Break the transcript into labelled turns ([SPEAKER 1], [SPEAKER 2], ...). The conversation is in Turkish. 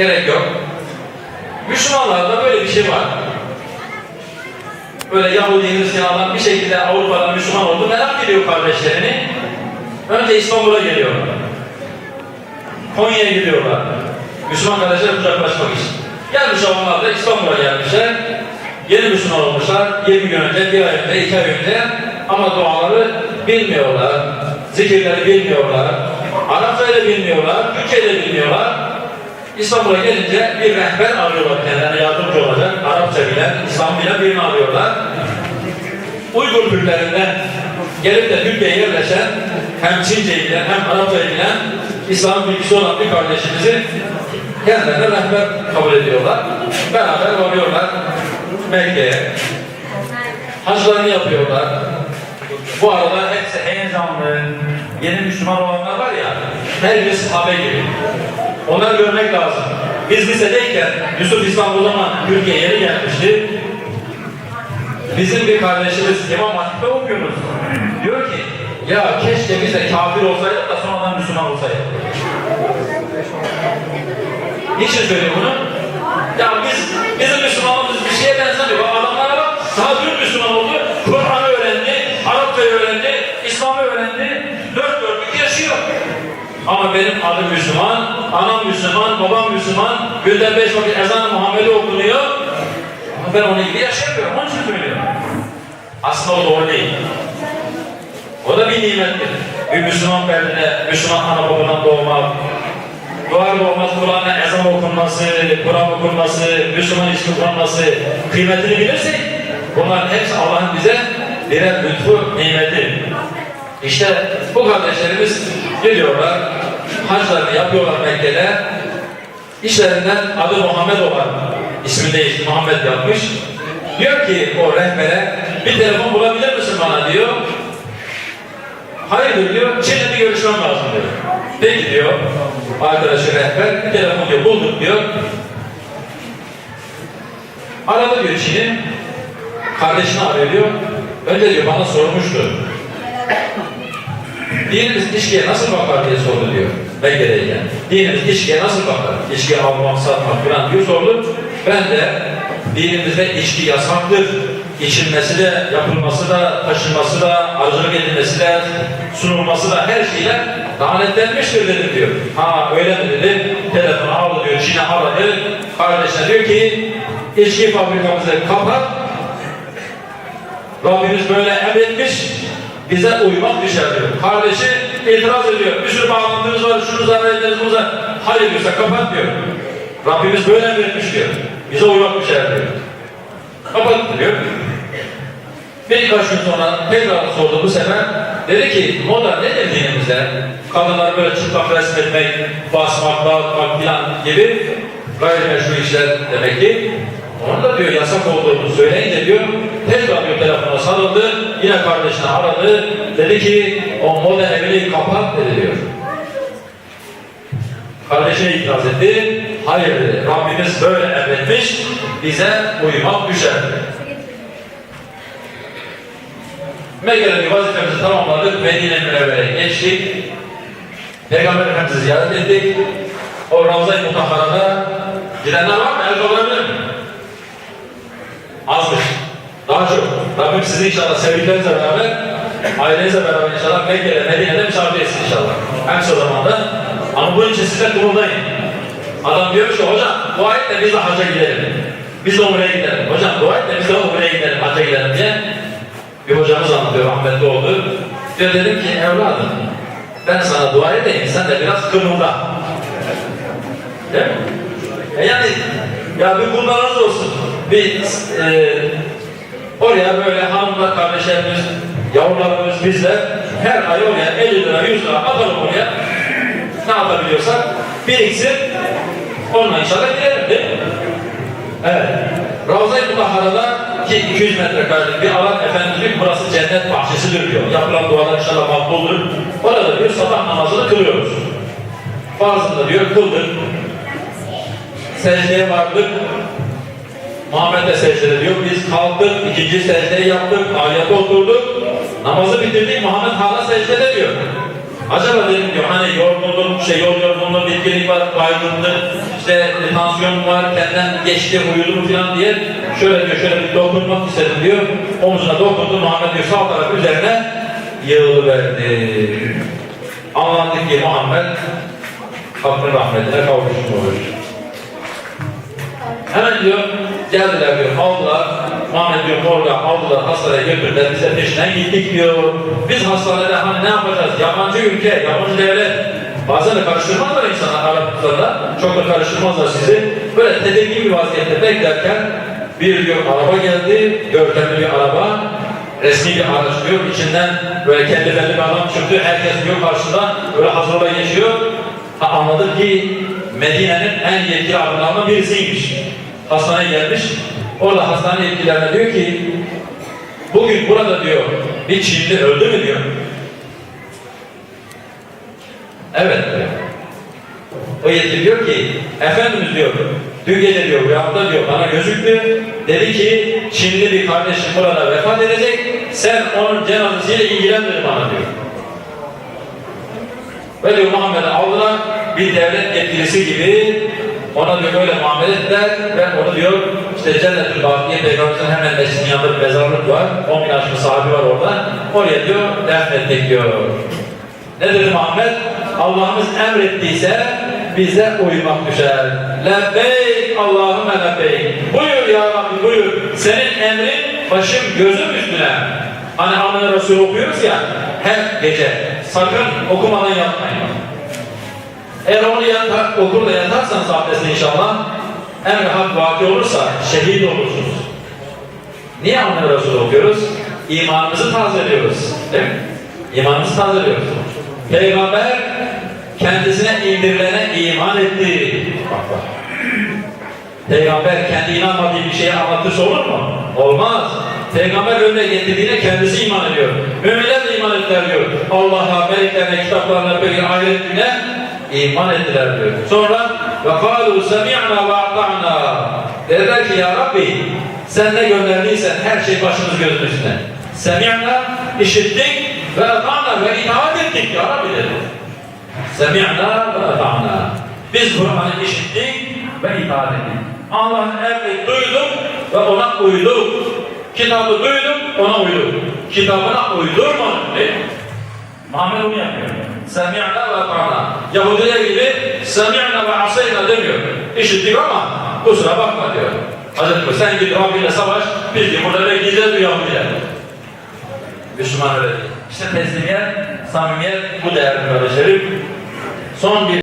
[SPEAKER 1] Gerek yok. Müslümanlarda böyle bir şey var. Böyle Yahudi Hristiyanlar bir şekilde Avrupa'da Müslüman oldu. Merak ediyor kardeşlerini. Önce İstanbul'a geliyorlar. Konya'ya gidiyorlar. Müslüman kardeşler kucaklaşmak için. Gelmiş onlar da İstanbul'a gelmişler. Yeni Müslüman olmuşlar. 20 gün önce, bir ay önce, iki ay önce. Ama duaları bilmiyorlar. Zikirleri bilmiyorlar. Arapçayı bilmiyorlar. Türkçeyi bilmiyorlar. İstanbul'a gelince bir rehber arıyorlar kendilerine yardımcı olacak. Arapça bilen, İslam bilen birini arıyorlar. Uygur Türklerinden gelip de Türkiye'ye yerleşen hem Çince'yi bilen hem Arapçayı bilen İslam bilgisi olan bir kardeşimizi kendilerine rehber kabul ediyorlar. Beraber varıyorlar Mekke'ye. Haclarını yapıyorlar. Bu arada hepsi heyecanlı, yeni Müslüman olanlar var ya, her bir sahabe gibi. Onları görmek lazım. Biz lisedeyken Yusuf İstanbul zaman Türkiye'ye yeni gelmişti. Bizim bir kardeşimiz İmam Hatip'te okuyoruz. Diyor ki ya keşke biz de kafir olsaydık da sonradan Müslüman olsaydık. Niçin söylüyor bunu? Ya biz, bizim Müslümanımız bir şeye benzemiyor. Adamlara bak, dün Müslüman oldu. Kur'an'ı öğrendi, Arapçayı öğrendi, İslam'ı öğrendi. Dört dörtlük yaşıyor. Ama benim adım Müslüman, anam Müslüman, babam Müslüman, günde beş vakit ezan Muhammed'i okunuyor. Ama ben onun gibi yaşayamıyorum, onun için söylüyorum. Aslında o doğru değil. O da bir nimettir. Bir Müslüman ferdine, Müslüman ana babadan doğmak, doğar doğmaz Kur'an'a ezan okunması, Kur'an okunması, Müslüman ilişki kurulması kıymetini bilirsek bunların hepsi Allah'ın bize birer lütfu, nimeti. İşte bu kardeşlerimiz geliyorlar, haclarını yapıyorlar Mekke'de. İşlerinden adı Muhammed olan, ismi değişti Muhammed yapmış. Diyor ki o rehbere, bir telefon bulabilir misin bana diyor. Hayırdır diyor, Çin'le görüşmem lazım diyor. Peki diyor, arkadaşı rehber, bir telefon diyor, bulduk diyor. Aradı diyor Çin'i, kardeşini arıyor diyor. Önce diyor bana sormuştu. Dinimiz içkiye nasıl bakar diye sordu diyor. Mekke'deyken. Dinimiz içkiye nasıl bakar? İçki almak, satmak falan diyor sordu. Ben de dinimizde içki yasaktır. İçilmesi de, yapılması da, taşınması da, aracılık edilmesi de, sunulması da her şeyle lanetlenmiştir dedim diyor. Ha öyle mi dedi? Telefonu aldı diyor, Çin'e aradı. Kardeşine diyor ki, içki fabrikamızı kapat, Rabbimiz böyle emretmiş, bize uymak düşer diyor. Kardeşi itiraz ediyor. Bir sürü bağlantınız var, şunu zarar ederiz, bunu zarar. Hayır diyorsa kapat diyor. Rabbimiz böyle emretmiş diyor. Bize uymak düşer diyor. Kapat diyor. Birkaç gün sonra tekrar sordu bu sefer. Dedi ki moda nedir dinimizde? Kadınlar böyle çıplak resmetmek, basmak, dağıtmak filan gibi gayrimeşru işler demek ki. Onu da diyor yasak olduğunu söyleyince diyor tekrar diyor telefona sarıldı. Yine kardeşini aradı. Dedi ki o moda evini kapat dedi diyor. Kardeşine itiraz etti. Hayır dedi. Rabbimiz böyle emretmiş. Bize uymak düşer. Mekke'deki vazifemizi tamamladık. Medine Münevvere'ye geçtik. Peygamber Efendimiz'i ziyaret ettik. O Ravza-i Mutahhara'da gidenler var mı? El kaldırabilir mi? Azmış. Daha çok. Rabbim sizi inşallah sevdiklerinizle beraber, ailenizle beraber inşallah Mekke'de, Medine'de misafir etsin inşallah. En kısa zamanda. Ama bunun için siz de kımıldayın. Adam diyor ki hocam dua et de biz de hacca gidelim. Biz de umreye gidelim. Hocam dua et de biz de umreye gidelim, hacca gidelim diye bir hocamız anlatıyor rahmetli oldu. Diyor dedim ki evladım ben sana dua edeyim sen de biraz kımılda. Değil mi? E yani ya bir kullarınız olsun. Bir e, oraya böyle hanımlar kardeşlerimiz, yavrularımız bizler her ay oraya 50 lira 100 lira atalım oraya. Ne yapabiliyorsak biriksin. Onunla inşallah gidelim değil mi? Evet. Ravza-i Mutahhara'da ki 200 metrekarelik bir alan ki, burası cennet bahçesidir diyor. Yapılan dualar inşallah makbuldur. Orada diyor sabah namazını kılıyoruz. Farzında diyor kıldık. Secdeye vardık. Muhammed de secdede diyor. Biz kalktık, ikinci secdeyi yaptık, ayete oturduk. Namazı bitirdik, Muhammed hala secdede diyor. Acaba dedim diyor hani yorgunluk, şey yol yorgunluğu, bitkinlik var, baygınlık, işte e, tansiyon var, kendinden geçti, uyudu mu falan diye şöyle diyor, şöyle bir dokunmak istedim diyor. Omzuna dokundu, Muhammed diyor sağ taraf üzerine yığılıverdi. Anladık ki Muhammed Hakkın rahmetine kavuşmuş. Hemen diyor, geldiler diyor, aldılar. Muhammed diyor, orada aldılar, hastaneye götürdüler, biz de peşinden gittik diyor. Biz hastanede hani ne yapacağız? Yabancı ülke, yabancı devlet. Bazen de karıştırmazlar insanlar Araplarla, çok da karıştırmazlar sizi. Böyle tedirgin bir vaziyette beklerken bir diyor araba geldi, görkemli bir araba. Resmi bir araç diyor, içinden böyle kendi belli bir adam çıktı, herkes diyor karşıda böyle hazırla geçiyor. Ha, anladık ki Medine'nin en yetkili adamlarından birisiymiş. Hastaneye gelmiş. Orada hastane yetkililerine diyor ki bugün burada diyor bir Çinli öldü mü diyor. Evet diyor. O yetkili diyor ki Efendimiz diyor dün gece diyor rüyamda diyor bana gözüktü. Dedi ki Çinli bir kardeşim burada vefat edecek. Sen onun cenazesiyle ilgilen dedi bana diyor. Ve diyor Muhammed'i aldılar bir devlet yetkilisi gibi ona diyor böyle muamele ettiler ve onu diyor işte Cennetül Bakiye Peygamberimizin hemen mescidin yanında mezarlık var. 10 bin aşkın sahibi var orada. Oraya diyor defnettik diyor. Ne dedi Muhammed? Allah'ımız emrettiyse bize uymak düşer. Lebbeyk Allahümme lebbeyk. Buyur ya Rabbi buyur. Senin emrin başım gözüm üstüne. Hani Amin Resulü okuyoruz ya her gece. Sakın okumadan yatmayın. Eğer onu yatar, okur da yatarsanız abdestle inşallah en rahat vaki olursa şehit olursunuz. Niye Amin Resulü okuyoruz? İmanımızı tazeliyoruz. Değil mi? İmanımızı tazeliyoruz. Peygamber kendisine indirilene iman etti. Bak bak. Peygamber kendi inanmadığı bir şeye anlatırsa olur mu? Olmaz. Peygamber önüne getirdiğine kendisi iman ediyor. Müminler de iman ettiler diyor. Allah'a, meleklerine, kitaplarına, böyle ahiret iman ettiler diyor. Sonra ve kalu semi'na ve ki ya Rabbi sen ne gönderdiysen her şey başımız gözümüzün üstüne. Semi'na işittik ve ata'na ve itaat ettik ya Rabbi dedi. Semi'na ve ata'na. Biz Kur'an'ı işittik ve itaat ettik. Allah'ın emri duyduk ve ona uyduk. Kitabı duyduk, ona uyduk. Kitabına uydurmadık değil mi? Muhammed onu yapıyor. Semi'na ve ata'na. Yahudiler gibi semi'na ve asayna demiyor. İşittik ama kusura bakma diyor. Hazreti Musa sen git Rabbinle savaş, biz de burada bekleyeceğiz diyor Yahudiler. Müslüman öyle değil. İşte teslimiyet, samimiyet bu değerli kardeşlerim. Son bir